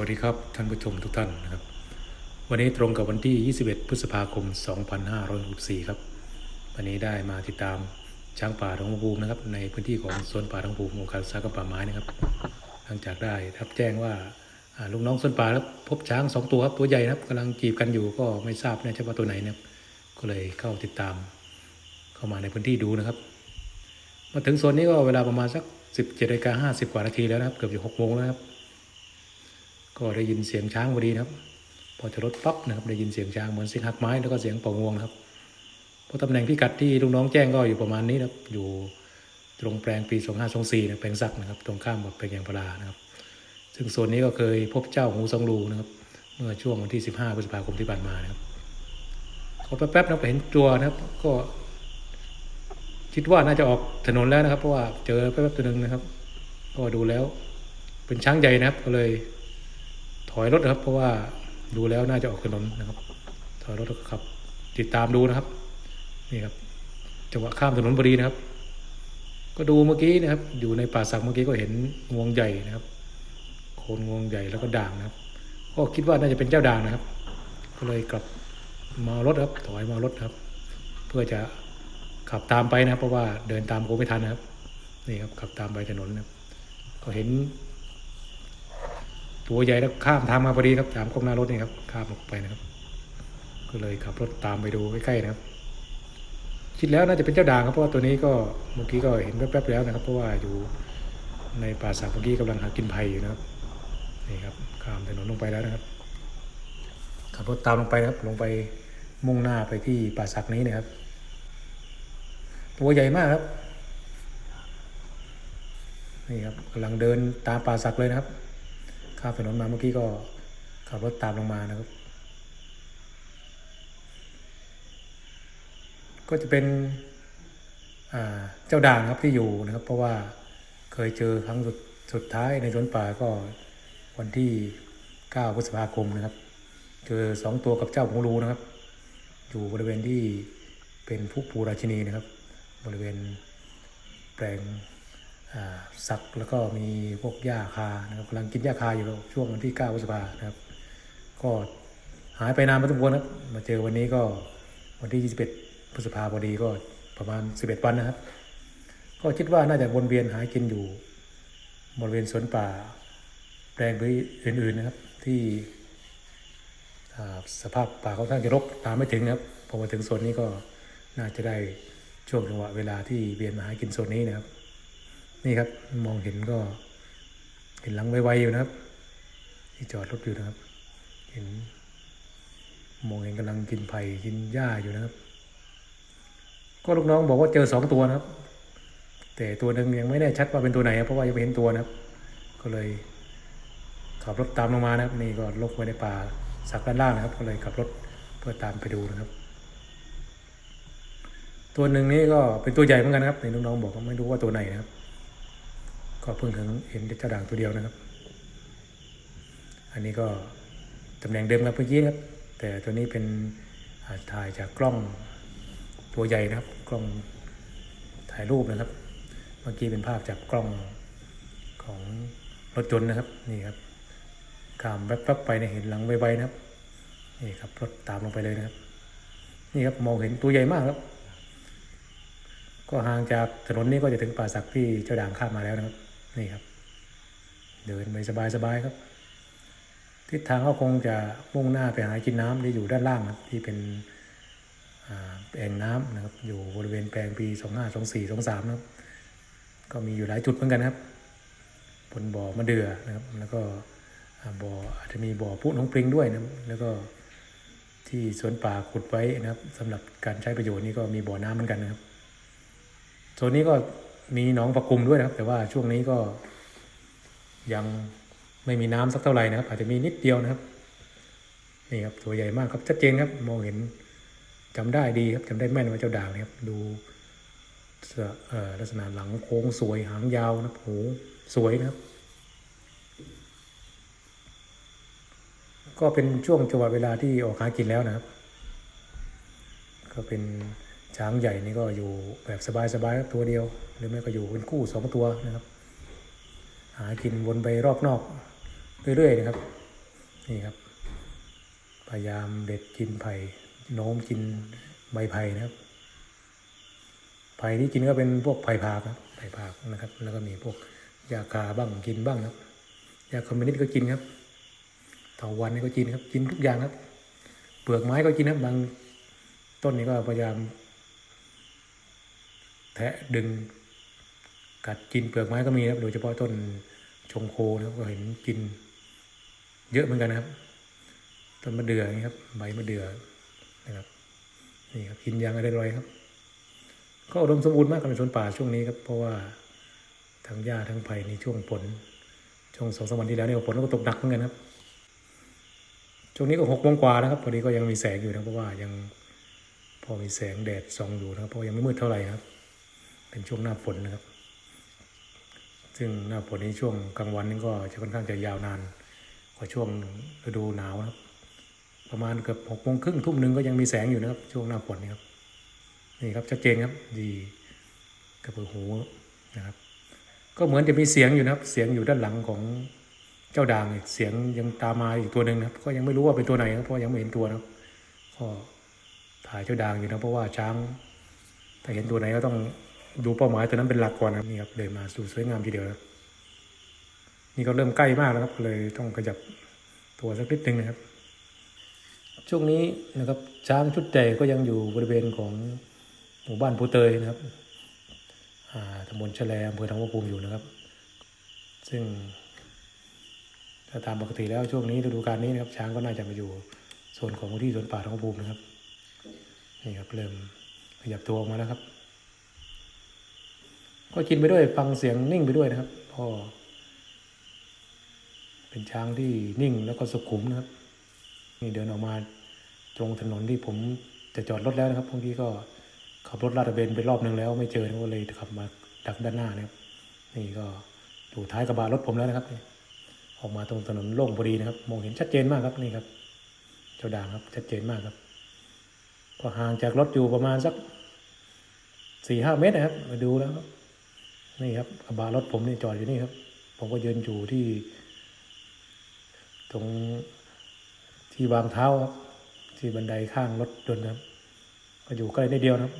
วัสดีครับท่านผู้ชมทุกท่านนะครับ วันนี้ตรงกับวันที่ 21 พฤษภาคม 2564 ครับ วันนี้ได้มาติดตามช้างป่าทองภูมินะครับ ในพื้นที่ของสวนป่าทองภูมิองค์การสากรรมป่าไม้นะครับ หลังจากได้รับแจ้งว่าลูกน้องสวนป่าครับพบช้างสองตัวครับตัวใหญ่นะครับกำลังจีบกันอยู่ก็ไม่ทราบแน่ชัดว่าตัวไหนนะครับก็เลยเข้าติดตามเข้ามาในพื้นที่ดูนะครับ มาถึงโซนนี้ก็เวลาประมาณสัก 17นาฬิกา50 กว่านาทีแล้วนะครับ เกือบจะ6โมงแล้วครับ ก็ได้ยินเสียงช้างพอดีนะครับ พอจะรถปั๊บนะครับได้ยินเสียงช้างเหมือนเสียงหักไม้แล้วก็เสียงเป่างวงนะครับเพราะตำแหน่งพิกัดที่ลูกน้องแจ้งก็อยู่ประมาณนี้นะครับอยู่ตรงแปลงปี 2524นะแปลงสักนะครับ ตรงข้ามกับแปลงยางพารานะครับ ซึ่งโซนนี้ก็เคยพบเจ้าหูสองรูนะครับ เมื่อช่วงวันที่ 15พฤษภาคมที่ผ่านมานะครับก็แป๊บๆนะไปเห็นตัวนะครับ ก็ คิดว่าน่าจะออกถนนแล้วนะครับ เพราะว่าเจอแป๊บๆตัวหนึ่งนะครับ ก็ดูแล้ว เป็นช้างใหญ่นะครับก็เลย อยรถนะครับ เพราะว่าดูแล้วน่าจะออกถนนนะครับ ถอยรถแล้วขับ ติดตามดูนะครับนี่ครับจังหวะข้ามถนนพอดีนะครับ ก็ดูเมื่อกี้นะครับ อยู่ในป่าสักเมื่อกี้ก็เห็นงวงใหญ่นะครับ โคนงวงใหญ่แล้วก็ด่างนะครับ ก็คิดว่าน่าจะเป็นเจ้าด่างนะครับ ก็เลยกลับมารถครับ ถอยมารถครับ เพื่อจะขับตามไปนะครับ เพราะว่าเดินตามโคงไม่ทันนะครับ นี่ครับขับตามไปถนนนะครับ ก็เห็น ตัวใหญ่แล้วข้ามทางมาพอดีครับตามกล้องหน้ารถนี่ครับข้ามออกไปนะครับ ก็เลยขับรถตามไปดูใกล้ๆนะครับ คิดแล้วน่าจะเป็นเจ้าด่างครับเพราะว่าตัวนี้ก็เมื่อกี้ก็เห็นแป๊บๆแล้วนะครับ เพราะว่าอยู่ในป่าสักเมื่อกี้กำลังหากินไผ่อยู่นะครับนี่ครับข้ามถนนลงไปแล้วนะครับขับรถตามลงไปนะครับ ลงไปมุ่งหน้าไปที่ป่าสักนี้นะครับ ตัวใหญ่มากครับนี่ครับกำลังเดินตามป่าสักเลยนะครับ ข้ามถนนมาเมื่อกี้ก็ขับรถตามลงมานะครับ ก็จะเป็นเจ้าด่างครับที่อยู่นะครับ เพราะว่าเคยเจอครั้งสุดสุดท้ายในสวนป่าก็วันที่ 9 พฤษภาคมนะครับ เจอสองตัวกับเจ้าของรูนะครับ อยู่บริเวณที่เป็นผู้ปูราชินีนะครับ บริเวณแปลง สักแล้วก็มีพวกหญ้าคานะครับกำลังกินหญ้าคาอยู่ช่วงวันที่9พฤษภานะครับ ก็หายไปนานพอสมควรครับมาเจอวันนี้ก็วันที่ 21พฤษภาพอดีก็ประมาณ 11 วันนะครับ ก็คิดว่าน่าจะวนเวียนหากินอยู่บริเวณสวนป่าแปลงพื้นอื่นๆนะครับ ที่สภาพป่าค่อนข้างจะรกตามไม่ถึงนะครับพอมาถึงโซนนี้ก็น่าจะได้ช่วงจังหวะเวลาที่เวียนมาหากินโซนนี้นะครับ นี่ครับมองเห็นก็ เห็นหลังไวๆอยู่นะครับ ที่จอดรถอยู่นะครับ เห็น มองเห็นกำลังกินไผ่กินหญ้าอยู่นะครับ ก็ลูกน้องบอกว่าเจอสองตัวนะครับ แต่ตัวหนึ่งยังไม่แน่ชัดว่าเป็นตัวไหนเพราะว่ายังไม่เห็นตัวนะครับ ก็เลยขับรถตามลงมานะครับ นี่ก็ลงไปในป่าสักด้านล่างนะครับ ก็เลยขับรถเพื่อตามไปดูนะครับตัวหนึ่งนี่ก็เป็นตัวใหญ่เหมือนกันนะครับในลูกน้องบอกว่าไม่รู้ว่าตัวไหนนะครับ ก็เพิ่งถึงเห็นเจ้าด่างตัวเดียวนะครับ อันนี้ก็ตำแหน่งเดิมกับเมื่อกี้ครับ แต่ตัวนี้เป็นถ่ายจากกล้องตัวใหญ่นะครับ กล้องถ่ายรูปนะครับ เมื่อกี้เป็นภาพจากกล้องของรถยนต์นะครับนี่ครับข้ามแวบๆไปเนี่ยเห็นหลังไวๆนะครับนี่ครับรถตามลงไปเลยนะครับ นี่ครับมองเห็นตัวใหญ่มากครับ ก็ห่างจากถนนนี้ก็จะถึงป่าสักที่เจ้าด่างข้ามมาแล้วนะครับ นี่ครับ เดินไปสบายๆครับ ทิศทางก็คงจะมุ่งหน้าไปหากินน้ำที่อยู่ด้านล่างครับที่เป็นแอ่งน้ำนะครับ อยู่บริเวณแปลงปี 25 24 23นะครับ ก็มีอยู่หลายจุดเหมือนกันครับบนบ่อมะเดื่อนะครับ แล้วก็บ่ออาจจะมีบ่อพุน้องปริงด้วยนะแล้วก็ที่สวนป่าขุดไว้นะครับสำหรับการใช้ประโยชน์นี่ก็มีบ่อน้ำเหมือนกันนะครับโซนนี้ก็ มีหนองประกุมด้วยนะครับ แต่ว่าช่วงนี้ก็ ยังไม่มีน้ำสักเท่าไหร่นะครับ อาจจะมีนิดเดียวนะครับ นี่ครับตัวใหญ่มากครับชัดเจนครับ มองเห็นจำได้ดีครับจำได้แม่นว่าเจ้าด่างนะครับ ดูลักษณะหลังโค้งสวยหางยาวนะหูสวยนะครับ ก็เป็นช่วงจังหวะเวลาที่ออกหากินแล้วนะครับ ก็เป็น ช้างใหญ่นี่ก็อยู่แบบสบายๆครับตัวเดียว หรือไม่ก็อยู่เป็นคู่สองตัวนะครับ หากินวนไปรอบนอกเรื่อยๆนะครับนี่ครับ พยายามเด็ดกินไผ่โน้มกินใบไผ่นะครับ ไผ่ที่กินก็เป็นพวกไผ่ผากครับไผ่ผากนะครับ แล้วก็มีพวกยาคาบ้างกินบ้างครับยาคอมมิวนิสต์ก็กินครับเถาวันนี่ก็กินครับ กินทุกอย่างครับ เปลือกไม้ก็กินครับบางต้นนี่ก็พยายาม แทะดึง กัดกินเปลือกไม้ก็มีครับ โดยเฉพาะต้นชงโคนะครับก็เห็นกิน เยอะเหมือนกันนะครับต้นมะเดื่อนี่ครับใบมะเดื่อนะครับนี่ครับกินยางอะไรอยครับ ก็อุดมสมบูรณ์มากกับในสวนป่าช่วงนี้ครับ เพราะว่าทั้งหญ้าทั้งไผ่ในช่วงฝนช่วงสองสามวันที่แล้วเนี่ยฝนก็ตกหนักเหมือนกันครับช่วงนี้ก็หกโมงกว่านะครับพอดีก็ยังมีแสงอยู่นะเพราะว่ายังพอมีแสงแดดส่องอยู่นะครับเพราะยังไม่มืดเท่าไหร่ครับ เป็นช่วงหน้าฝนนะครับ ซึ่งหน้าฝนนี้ช่วงกลางวันนี่ก็จะค่อนข้างจะยาวนานกว่าช่วงฤดูหนาวนะครับ ประมาณเกือบหกโมงครึ่งทุ่มหนึ่งก็ยังมีแสงอยู่นะครับ ช่วงหน้าฝนนี่ครับนี่ครับชัดเจนครับดีกระเพือหูนะครับ ก็เหมือนจะมีเสียงอยู่นะครับ เสียงอยู่ด้านหลังของเจ้าด่างอีกเสียงยังตามมาอีกตัวหนึ่งนะครับ ก็ยังไม่รู้ว่าเป็นตัวไหนครับเพราะยังไม่เห็นตัวนะครับก็ถ่ายเจ้าด่างอยู่นะเพราะว่าช้างถ้าเห็นตัวไหนก็ต้อง ดูเป้าหมายตัวนั้นเป็นหลักก่อนนะนี่ครับเดินมาสู่สวยงามทีเดียวนะครับนี่ก็เริ่มใกล้มากแล้วครับเลยต้องขยับตัวสักนิดนึงนะครับ ช่วงนี้นะครับช้างชุดใหญ่ก็ยังอยู่บริเวณของหมู่บ้านภูเตยนะครับอ่าตำบลแฉลอำเภอทองผาภูมิอยู่นะครับ ซึ่งถ้าตามปกติแล้วช่วงนี้ฤดูกาลนี้นะครับ ช้างก็น่าจะมาอยู่โซนของพื้นที่สวนป่าทองผาภูมินะครับนี่ครับเริ่มขยับตัวออกมาแล้วครับ ก็กินไปด้วยฟังเสียงนิ่งไปด้วยนะครับพ่อเป็นช้างที่นิ่งแล้วก็สุขุมนะครับ นี่เดินออกมาตรงถนนที่ผมจะจอดรถแล้วนะครับบางทีก็ขับรถลาดตระเวนไปรอบนึงแล้ว ไม่เจอก็เลยขับมาดักด้านหน้านะครับ นี่ก็อยู่ท้ายกระบะรถผมแล้วนะครับนี่ออกมาตรงถนนโล่งพอดีนะครับ มองเห็นชัดเจนมากครับนี่ครับ เจ้าด่างครับชัดเจนมากครับ ก็ห่างจากรถอยู่ประมาณสักสี่ห้าเมตรนะครับ มาดูแล้วครับ นี่ครับกระบะรถผมนี่จอดอยู่นี่ครับ ผมก็ยืนอยู่ที่ ตรงที่วางเท้าครับ ที่บันไดข้างรถยนต์ครับ ก็อยู่ใกล้นิดเดียวนะครับ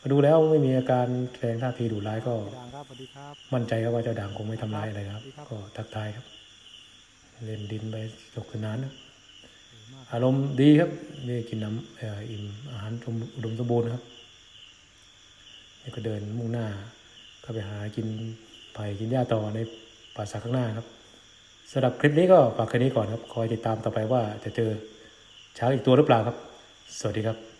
มาดูแล้วไม่มีอาการแสดงท่าทีดุร้ายก็ด่างครับสวัสดีครับมั่นใจครับว่าเจ้าด่างคงไม่ทำร้ายอะไรครับครับก็ทักทายครับ เล่นดินไปสนุกสนานนะดีมากอารมณ์ดีครับได้กินน้ำเอ่ออิ่มอาหารอุดมสมบูรณ์ครับนี่ก็เดินมุ่งหน้า ก็ไปหากินไผ่กินหญ้าต่อในป่าสักข้างหน้าครับสำหรับคลิปนี้ก็ฝากแค่นี้ก่อนครับ คอยติดตามต่อไปว่าจะเจอช้างอีกตัวหรือเปล่าครับ สวัสดีครับ